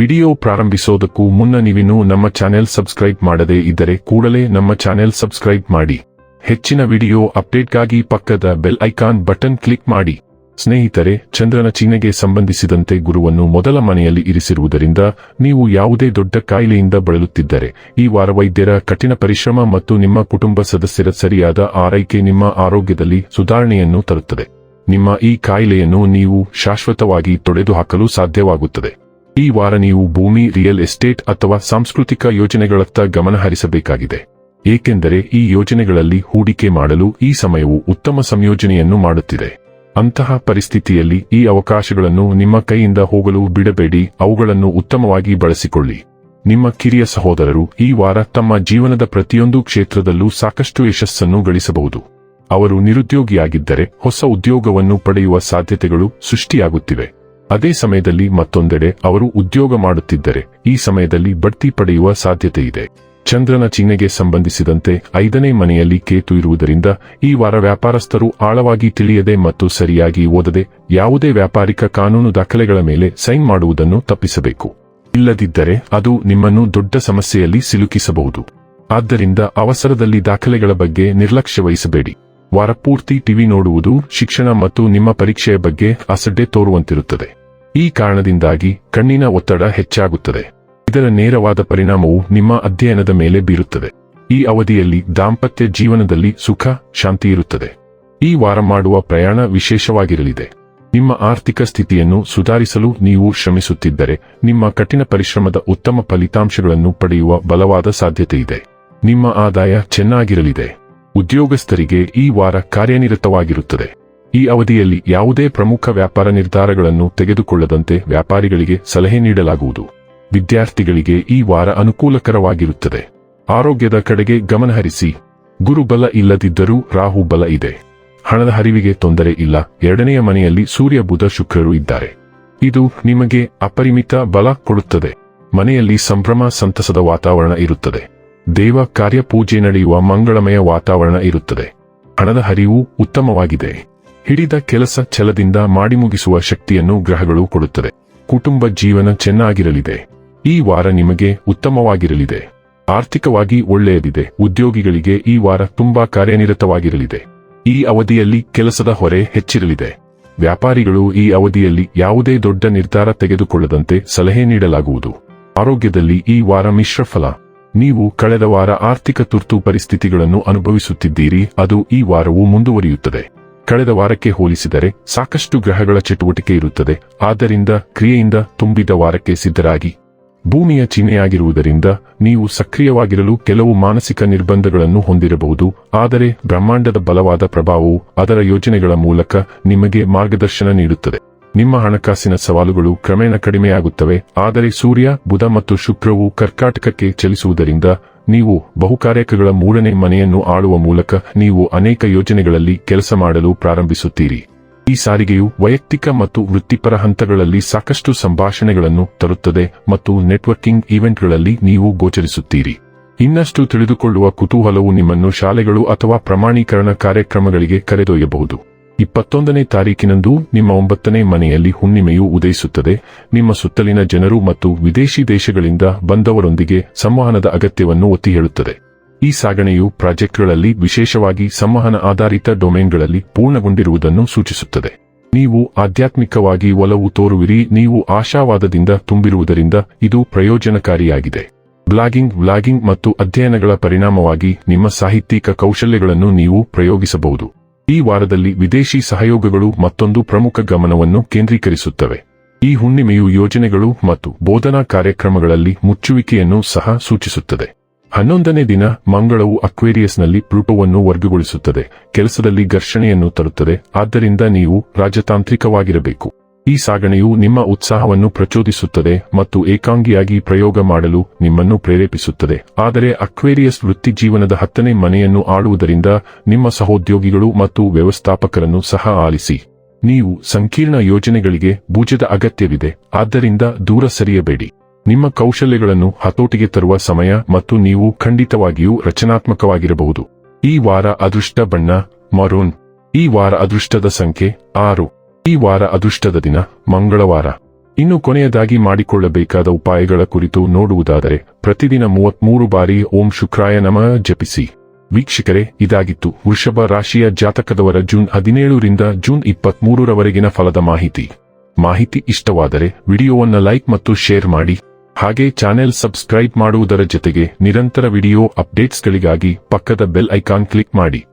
Video ಪ್ರಾರಂಭಿಸೋದಕ್ಕೂ ಮುನ್ನ ನೀವಿನ್ನೂ ನಮ್ಮ ಚಾನೆಲ್ ಸಬ್ಸ್ಕ್ರೈಬ್ ಮಾಡದೇ ಇದ್ದರೆ ಕೂಡಲೇ ನಮ್ಮ ಚಾನೆಲ್ ಸಬ್ಸ್ಕ್ರೈಬ್ ಮಾಡಿ. ಹೆಚ್ಚಿನ ವಿಡಿಯೋ ಅಪ್ಡೇಟ್ಗಾಗಿ ಪಕ್ಕದ ಬೆಲ್ ಐಕಾನ್ ಬಟನ್ ಕ್ಲಿಕ್ ಮಾಡಿ. ಸ್ನೇಹಿತರೆ, ಚಂದ್ರನ ಚಿಹ್ನೆಗೆ ಸಂಬಂಧಿಸಿದಂತೆ ಗುರುವನ್ನು ಮೊದಲ ಮನೆಯಲ್ಲಿ ಇರಿಸಿರುವುದರಿಂದ ನೀವು ಯಾವುದೇ ದೊಡ್ಡ ಕಾಯಿಲೆಯಿಂದ ಬಳಲುತ್ತಿದ್ದರೆ, ಈ ವಾರ ವೈದ್ಯರ ಕಠಿಣ ಪರಿಶ್ರಮ ಮತ್ತು ನಿಮ್ಮ ಕುಟುಂಬ ಸದಸ್ಯರ ಸರಿಯಾದ ಆರೈಕೆ ನಿಮ್ಮ ಆರೋಗ್ಯದಲ್ಲಿ ಸುಧಾರಣೆಯನ್ನು ತರುತ್ತದೆ. ನಿಮ್ಮ ಈ ಕಾಯಿಲೆಯನ್ನು ನೀವು ಶಾಶ್ವತವಾಗಿ ತೊಡೆದುಹಾಕಲು ಸಾಧ್ಯವಾಗುತ್ತದೆ. ಈ ವಾರ ನೀವು ಭೂಮಿ ರಿಯಲ್ ಎಸ್ಟೇಟ್ ಅಥವಾ ಸಾಂಸ್ಕೃತಿಕ ಯೋಜನೆಗಳತ್ತ ಗಮನ ಹರಿಸಬೇಕಾಗಿದೆ. ಏಕೆಂದರೆ ಈ ಯೋಜನೆಗಳಲ್ಲಿ ಹೂಡಿಕೆ ಮಾಡಲು ಈ ಸಮಯವು ಉತ್ತಮ ಸಂಯೋಜನೆಯನ್ನು ಮಾಡುತ್ತಿದೆ. ಅಂತಹ ಪರಿಸ್ಥಿತಿಯಲ್ಲಿ ಈ ಅವಕಾಶಗಳನ್ನು ನಿಮ್ಮ ಕೈಯಿಂದ ಹೋಗಲು ಬಿಡಬೇಡಿ, ಅವುಗಳನ್ನು ಉತ್ತಮವಾಗಿ ಬಳಸಿಕೊಳ್ಳಿ. ನಿಮ್ಮ ಕಿರಿಯ ಸಹೋದರರು ಈ ವಾರ ತಮ್ಮ ಜೀವನದ ಪ್ರತಿಯೊಂದು ಕ್ಷೇತ್ರದಲ್ಲೂ ಸಾಕಷ್ಟು ಯಶಸ್ಸನ್ನು ಗಳಿಸಬಹುದು. ಅವರು ನಿರುದ್ಯೋಗಿಯಾಗಿದ್ದರೆ ಹೊಸ ಉದ್ಯೋಗವನ್ನು ಪಡೆಯುವ ಸಾಧ್ಯತೆಗಳು ಸೃಷ್ಟಿಯಾಗುತ್ತಿವೆ. ಅದೇ ಸಮಯದಲ್ಲಿ ಮತ್ತೊಂದೆಡೆ ಅವರು ಉದ್ಯೋಗ ಮಾಡುತ್ತಿದ್ದರೆ ಈ ಸಮಯದಲ್ಲಿ ಬಡ್ತಿ ಪಡೆಯುವ ಸಾಧ್ಯತೆ ಇದೆ ಚಂದ್ರನ ಚಿಹ್ನೆಗೆ ಸಂಬಂಧಿಸಿದಂತೆ ಐದನೇ ಮನೆಯಲ್ಲಿ ಕೇತು ಇರುವುದರಿಂದ ಈ ವಾರ ವ್ಯಾಪಾರಸ್ಥರು ಆಳವಾಗಿ ತಿಳಿಯದೆ ಮತ್ತು ಸರಿಯಾಗಿ ಓದದೆ ಯಾವುದೇ ವ್ಯಾಪಾರಿಕ ಕಾನೂನು ದಾಖಲೆಗಳ ಮೇಲೆ ಸೈನ್ ಮಾಡುವುದನ್ನು ತಪ್ಪಿಸಬೇಕು. ಇಲ್ಲದಿದ್ದರೆ ಅದು ನಿಮ್ಮನ್ನು ದೊಡ್ಡ ಸಮಸ್ಯೆಯಲ್ಲಿ ಸಿಲುಕಿಸಬಹುದು. ಆದ್ದರಿಂದ ಅವಸರದಲ್ಲಿ ದಾಖಲೆಗಳ ಬಗ್ಗೆ ನಿರ್ಲಕ್ಷ್ಯ ವಹಿಸಬೇಡಿ. ವಾರಪೂರ್ತಿ ಟಿವಿ ನೋಡುವುದು ಶಿಕ್ಷಣ ಮತ್ತು ನಿಮ್ಮ ಪರೀಕ್ಷೆಯ ಬಗ್ಗೆ ಅಸಡ್ಡೆ ತೋರುವಂತಿರುತ್ತದೆ. ಈ ಕಾರಣದಿಂದಾಗಿ ಕಣ್ಣಿನ ಒತ್ತಡ ಹೆಚ್ಚಾಗುತ್ತದೆ. ಇದರ ನೇರವಾದ ಪರಿಣಾಮವು ನಿಮ್ಮ ಅಧ್ಯಯನದ ಮೇಲೆ ಬೀರುತ್ತದೆ. ಈ ಅವಧಿಯಲ್ಲಿ ದಾಂಪತ್ಯ ಜೀವನದಲ್ಲಿ ಸುಖ, ಶಾಂತಿ ಇರುತ್ತದೆ. ಈ ವಾರ ಮಾಡುವ ಪ್ರಯಾಣ ವಿಶೇಷವಾಗಿರಲಿದೆ. ನಿಮ್ಮ ಆರ್ಥಿಕ ಸ್ಥಿತಿಯನ್ನು ಸುಧಾರಿಸಲು ನೀವು ಶ್ರಮಿಸುತ್ತಿದ್ದರೆ, ನಿಮ್ಮ ಕಠಿಣ ಪರಿಶ್ರಮದ ಉತ್ತಮ ಫಲಿತಾಂಶಗಳನ್ನು ಪಡೆಯುವ ಬಲವಾದ ಸಾಧ್ಯತೆ ಇದೆ. ನಿಮ್ಮ ಆದಾಯ ಚೆನ್ನಾಗಿರಲಿದೆ. ಉದ್ಯೋಗಸ್ಥರಿಗೆ ಈ ವಾರ ಕಾರ್ಯನಿರತವಾಗಿರುತ್ತದೆ. ಈ ಅವಧಿಯಲ್ಲಿ ಯಾವುದೇ ಪ್ರಮುಖ ವ್ಯಾಪಾರ ನಿರ್ಧಾರಗಳನ್ನು ತೆಗೆದುಕೊಳ್ಳದಂತೆ ವ್ಯಾಪಾರಿಗಳಿಗೆ ಸಲಹೆ ನೀಡಲಾಗುವುದು. ವಿದ್ಯಾರ್ಥಿಗಳಿಗೆ ಈ ವಾರ ಅನುಕೂಲಕರವಾಗಿರುತ್ತದೆ. ಆರೋಗ್ಯದ ಕಡೆಗೆ ಗಮನಹರಿಸಿ ಗುರುಬಲ ಇಲ್ಲದಿದ್ದರೂ ರಾಹು ಬಲ ಇದೆ. ಹಣದ ಹರಿವಿಗೆ ತೊಂದರೆ ಇಲ್ಲ. ಎರಡನೆಯ ಮನೆಯಲ್ಲಿ ಸೂರ್ಯ, ಬುಧ, ಶುಕ್ರರು ಇದ್ದಾರೆ. ಇದು ನಿಮಗೆ ಅಪರಿಮಿತ ಬಲ ಕೊಡುತ್ತದೆ. ಮನೆಯಲ್ಲಿ ಸಂಭ್ರಮ, ಸಂತಸದ ವಾತಾವರಣ ಇರುತ್ತದೆ. ದೇವ ಕಾರ್ಯಪೂಜೆ ನಡೆಯುವ ಮಂಗಳಮಯ ವಾತಾವರಣ ಇರುತ್ತದೆ. ಹಣದ ಹರಿವು ಉತ್ತಮವಾಗಿದೆ. ಹಿಡಿದ ಕೆಲಸ ಛಲದಿಂದ ಮಾಡಿ ಮುಗಿಸುವ ಶಕ್ತಿಯನ್ನು ಗ್ರಹಗಳು ಕೊಡುತ್ತದೆ. ಕುಟುಂಬ ಜೀವನ ಚೆನ್ನಾಗಿರಲಿದೆ. ಈ ವಾರ ನಿಮಗೆ ಉತ್ತಮವಾಗಿರಲಿದೆ. ಆರ್ಥಿಕವಾಗಿ ಒಳ್ಳೆಯದಿದೆ. ಉದ್ಯೋಗಿಗಳಿಗೆ ಈ ವಾರ ತುಂಬಾ ಕಾರ್ಯನಿರತವಾಗಿರಲಿದೆ. ಈ ಅವಧಿಯಲ್ಲಿ ಕೆಲಸದ ಹೊರೆ ಹೆಚ್ಚಿರಲಿದೆ. ವ್ಯಾಪಾರಿಗಳು ಈ ಅವಧಿಯಲ್ಲಿ ಯಾವುದೇ ದೊಡ್ಡ ನಿರ್ಧಾರ ತೆಗೆದುಕೊಳ್ಳದಂತೆ ಸಲಹೆ ನೀಡಲಾಗುವುದು. ಆರೋಗ್ಯದಲ್ಲಿ ಈ ವಾರ ಮಿಶ್ರಫಲ ನೀವು ಕಳೆದ ವಾರ ಆರ್ಥಿಕ ತುರ್ತು ಪರಿಸ್ಥಿತಿಗಳನ್ನು ಅನುಭವಿಸುತ್ತಿದ್ದೀರಿ. ಅದು ಈ ವಾರವೂ ಮುಂದುವರಿಯುತ್ತದೆ. ಕಳೆದ ವಾರಕ್ಕೆ ಹೋಲಿಸಿದರೆ ಸಾಕಷ್ಟು ಗ್ರಹಗಳ ಚಟುವಟಿಕೆ ಇರುತ್ತದೆ. ಆದ್ದರಿಂದ ಕ್ರಿಯೆಯಿಂದ ತುಂಬಿದ ವಾರಕ್ಕೆ ಸಿದ್ಧರಾಗಿ. ಭೂಮಿಯ ಚಿಹ್ನೆಯಾಗಿರುವುದರಿಂದ ನೀವು ಸಕ್ರಿಯವಾಗಿರಲು ಕೆಲವು ಮಾನಸಿಕ ನಿರ್ಬಂಧಗಳನ್ನು ಹೊಂದಿರಬಹುದು. ಆದರೆ ಬ್ರಹ್ಮಾಂಡದ ಬಲವಾದ ಪ್ರಭಾವವು ಅದರ ಯೋಜನೆಗಳ ಮೂಲಕ ನಿಮಗೆ ಮಾರ್ಗದರ್ಶನ ನೀಡುತ್ತದೆ. ನಿಮ್ಮ ಹಣಕಾಸಿನ ಸವಾಲುಗಳು ಕ್ರಮೇಣ ಕಡಿಮೆಯಾಗುತ್ತವೆ. ಆದರೆ ಸೂರ್ಯ, ಬುಧ ಮತ್ತು ಶುಕ್ರವು ಕರ್ಕಾಟಕಕ್ಕೆ ಚಲಿಸುವುದರಿಂದ ನೀವು ಬಹುಕಾರ್ಯಕಗಳ ಮೂರನೇ ಮನೆಯನ್ನು ಆಳುವ ಮೂಲಕ ನೀವು ಅನೇಕ ಯೋಜನೆಗಳಲ್ಲಿ ಕೆಲಸ ಮಾಡಲು ಪ್ರಾರಂಭಿಸುತ್ತೀರಿ. ಈ ಸಾರಿಗೆಯು ವೈಯಕ್ತಿಕ ಮತ್ತು ವೃತ್ತಿಪರ ಹಂತಗಳಲ್ಲಿ ಸಾಕಷ್ಟು ಸಂಭಾಷಣೆಗಳನ್ನು ತರುತ್ತದೆ ಮತ್ತು ನೆಟ್ವರ್ಕಿಂಗ್ ಈವೆಂಟ್ಗಳಲ್ಲಿ ನೀವು ಗೋಚರಿಸುತ್ತೀರಿ. ಇನ್ನಷ್ಟು ತಿಳಿದುಕೊಳ್ಳುವ ಕುತೂಹಲವು ನಿಮ್ಮನ್ನು ಶಾಲೆಗಳು ಅಥವಾ ಪ್ರಮಾಣೀಕರಣ ಕಾರ್ಯಕ್ರಮಗಳಿಗೆ ಕರೆದೊಯ್ಯಬಹುದು. ಇಪ್ಪತ್ತೊಂದನೇ ತಾರೀಕಿನಂದು ನಿಮ್ಮ ಒಂಬತ್ತನೇ ಮನೆಯಲ್ಲಿ ಹುಣ್ಣಿಮೆಯು ಉದಯಿಸುತ್ತದೆ. ನಿಮ್ಮ ಸುತ್ತಲಿನ ಜನರು ಮತ್ತು ವಿದೇಶಿ ದೇಶಗಳಿಂದ ಬಂದವರೊಂದಿಗೆ ಸಂವಹನದ ಅಗತ್ಯವನ್ನು ಒತ್ತಿ ಹೇಳುತ್ತದೆ ಈ ಸಾಗಣೆಯು ಪ್ರಾಜೆಕ್ಟ್ಗಳಲ್ಲಿ ವಿಶೇಷವಾಗಿ ಸಂವಹನ ಆಧಾರಿತ ಡೊಮೇನ್ಗಳಲ್ಲಿ ಪೂರ್ಣಗೊಂಡಿರುವುದನ್ನು ಸೂಚಿಸುತ್ತದೆ. ನೀವು ಆಧ್ಯಾತ್ಮಿಕವಾಗಿ ಒಲವು ತೋರುವಿರಿ, ನೀವು ಆಶಾವಾದದಿಂದ ತುಂಬಿರುವುದರಿಂದ ಇದು ಪ್ರಯೋಜನಕಾರಿಯಾಗಿದೆ. ಬ್ಲಾಗಿಂಗ್, ವ್ಲಾಗಿಂಗ್ ಮತ್ತು ಅಧ್ಯಯನಗಳ ಪರಿಣಾಮವಾಗಿ ನಿಮ್ಮ ಸಾಹಿತ್ಯಿಕ ಕೌಶಲ್ಯಗಳನ್ನು ನೀವು ಪ್ರಯೋಗಿಸಬಹುದು. ಈ ವಾರದಲ್ಲಿ ವಿದೇಶಿ ಸಹಯೋಗಗಳು ಮತ್ತೊಂದು ಪ್ರಮುಖ ಗಮನವನ್ನು ಕೇಂದ್ರೀಕರಿಸುತ್ತವೆ. ಈ ಹುಣ್ಣಿಮೆಯು ಯೋಜನೆಗಳು ಮತ್ತು ಬೋಧನಾ ಕಾರ್ಯಕ್ರಮಗಳಲ್ಲಿ ಮುಚ್ಚುವಿಕೆಯನ್ನು ಸಹ ಸೂಚಿಸುತ್ತದೆ. ಹನ್ನೊಂದನೇ ದಿನ ಮಂಗಳವು ಅಕ್ವೇರಿಯಸ್ನಲ್ಲಿ ಪ್ಲೂಟೋವನ್ನು ವರ್ಗಗೊಳಿಸುತ್ತದೆ. ಕೆಲಸದಲ್ಲಿ ಘರ್ಷಣೆಯನ್ನು ತರುತ್ತದೆ. ಆದ್ದರಿಂದ ನೀವು ರಾಜತಾಂತ್ರಿಕವಾಗಿರಬೇಕು. ಈ ಸಾಗಣೆಯು ನಿಮ್ಮ ಉತ್ಸಾಹವನ್ನು ಪ್ರಚೋದಿಸುತ್ತದೆ ಮತ್ತು ಏಕಾಂಗಿಯಾಗಿ ಪ್ರಯೋಗ ಮಾಡಲು ನಿಮ್ಮನ್ನು ಪ್ರೇರೇಪಿಸುತ್ತದೆ. ಆದರೆ ಅಕ್ವೇರಿಯಸ್ ವೃತ್ತಿ ಜೀವನದ ಹತ್ತನೇ ಮನೆಯನ್ನು ಆಡುವುದರಿಂದ ನಿಮ್ಮ ಸಹೋದ್ಯೋಗಿಗಳು ಮತ್ತು ವ್ಯವಸ್ಥಾಪಕರನ್ನು ಸಹ ಆಲಿಸಿ. ನೀವು ಸಂಕೀರ್ಣ ಯೋಜನೆಗಳಿಗೆ ಬೂಜದ ಅಗತ್ಯವಿದೆ, ಆದ್ದರಿಂದ ದೂರ ಸರಿಯಬೇಡಿ. ನಿಮ್ಮ ಕೌಶಲ್ಯಗಳನ್ನು ಹತೋಟಿಗೆ ತರುವ ಸಮಯ ಮತ್ತು ನೀವು ಖಂಡಿತವಾಗಿಯೂ ರಚನಾತ್ಮಕವಾಗಿರಬಹುದು. ಈ ವಾರ ಅದೃಷ್ಟ ಬಣ್ಣ, ಮರೂನ್. ಈ ವಾರ ಅದೃಷ್ಟದ ಸಂಖ್ಯೆ ಆರು. ಈ ವಾರ ಅದೃಷ್ಟದ ದಿನ, ಮಂಗಳವಾರ. ಇನ್ನು ಕೊನೆಯದಾಗಿ ಮಾಡಿಕೊಳ್ಳಬೇಕಾದ ಉಪಾಯಗಳ ಕುರಿತು ನೋಡುವುದಾದರೆ, ಪ್ರತಿದಿನ ಮೂವತ್ಮೂರು ಬಾರಿ ಓಂ ಶುಕ್ರಾಯ ನಮ ಜಪಿಸಿ. ವೀಕ್ಷಕರೇ, ಇದಾಗಿತ್ತು ವೃಷಭ ರಾಶಿಯ ಜಾತಕದವರ ಜೂನ್ ಹದಿನೇಳರಿಂದ ಜೂನ್ ಇಪ್ಪತ್ಮೂರರವರೆಗಿನ ಫಲದ ಮಾಹಿತಿ. ಮಾಹಿತಿ ಇಷ್ಟವಾದರೆ ವಿಡಿಯೋವನ್ನ ಲೈಕ್ ಮತ್ತು ಶೇರ್ ಮಾಡಿ. ಹಾಗೆ ಚಾನೆಲ್ ಸಬ್ಸ್ಕ್ರೈಬ್ ಮಾಡುವುದರ ಜೊತೆಗೆ ನಿರಂತರ ವಿಡಿಯೋ ಅಪ್ಡೇಟ್ಸ್ಗಳಿಗಾಗಿ ಪಕ್ಕದ ಬೆಲ್ ಐಕಾನ್ ಕ್ಲಿಕ್ ಮಾಡಿ.